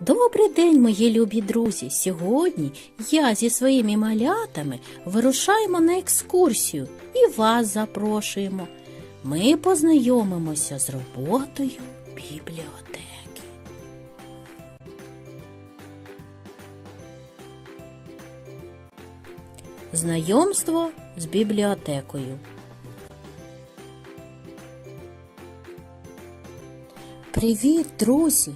Добрий день, мої любі друзі! Сьогодні я зі своїми малятами вирушаємо на екскурсію і вас запрошуємо. Ми познайомимося з роботою бібліотеки. Знайомство з бібліотекою. Привіт, друзі!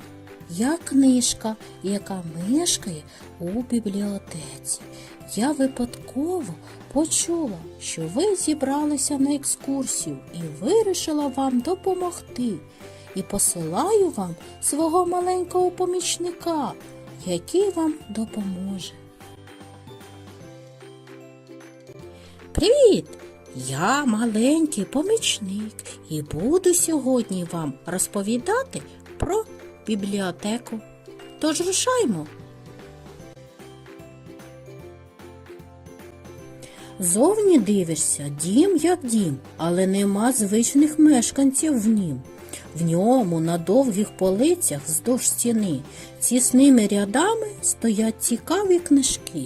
Я книжка, яка мешкає у бібліотеці. Я випадково почула, що ви зібралися на екскурсію і вирішила вам допомогти. І посилаю вам свого маленького помічника, який вам допоможе. Привіт! Я маленький помічник і буду сьогодні вам розповідати про бібліотеку. Тож рушаймо. Зовні дивишся, дім як дім, але нема звичних мешканців в нім. В ньому на довгих полицях вздовж стіни тісними рядами стоять цікаві книжки.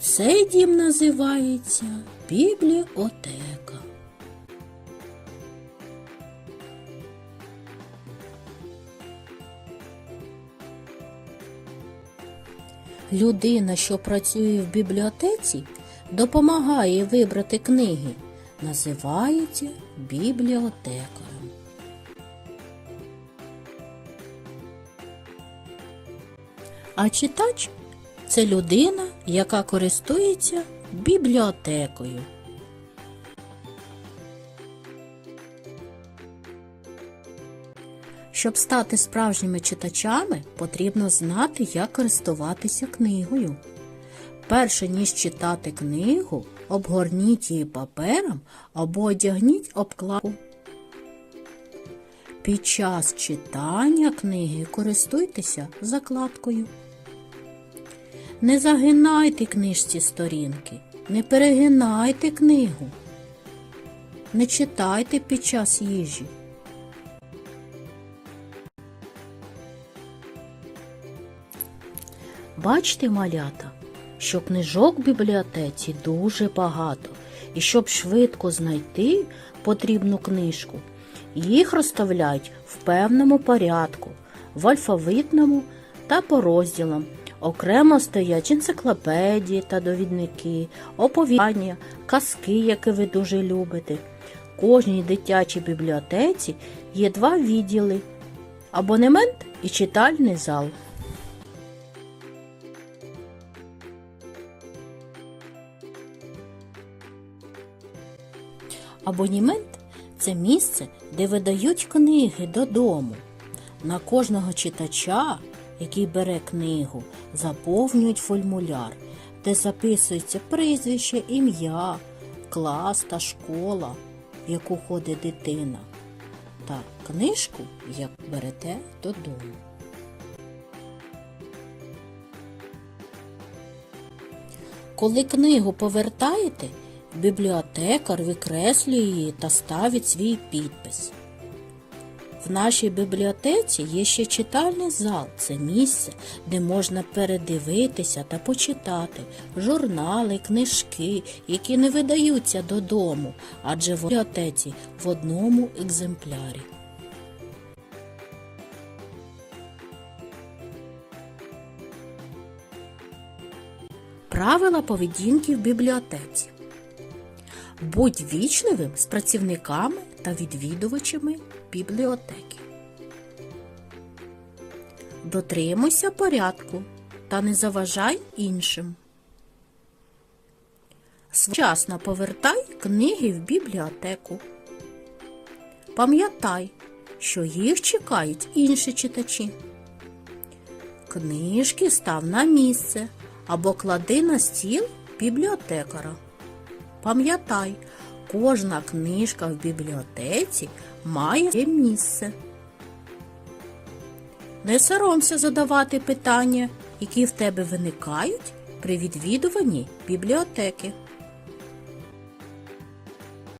Цей дім називається бібліотека. Людина, що працює в бібліотеці, допомагає вибрати книги, називається бібліотекарем. А читач це людина, яка користується бібліотекою. Щоб стати справжніми читачами, потрібно знати, як користуватися книгою. Перше ніж читати книгу, обгорніть її папером або одягніть обкладку. Під час читання книги користуйтеся закладкою. Не загинайте книжці сторінки, не перегинайте книгу. Не читайте під час їжі. Бачите, малята, що книжок в бібліотеці дуже багато, і щоб швидко знайти потрібну книжку, їх розставляють в певному порядку, в алфавитному та по розділам. Окремо стоять енциклопедії та довідники, оповідання, казки, які ви дуже любите. Кожній дитячій бібліотеці є два відділи абонемент і читальний зал. Абонімент це місце, де видають книги додому. На кожного читача, який бере книгу, заповнюють формуляр, де записується прізвище, ім'я, клас та школа, в яку ходить дитина, та книжку, як берете додому. Коли книгу повертаєте, бібліотекар викреслює її та ставить свій підпис. В нашій бібліотеці є ще читальний зал. Це місце, де можна передивитися та почитати журнали, книжки, які не видаються додому, адже в бібліотеці в одному екземплярі. Правила поведінки в бібліотеці. Будь вічливим з працівниками та відвідувачами бібліотеки. Дотримуйся порядку та не заважай іншим. Своєчасно повертай книги в бібліотеку. Пам'ятай, що їх чекають інші читачі. Книжки став на місце або клади на стіл бібліотекара. Пам'ятай, кожна книжка в бібліотеці має місце. Не соромся задавати питання, які в тебе виникають при відвідуванні бібліотеки.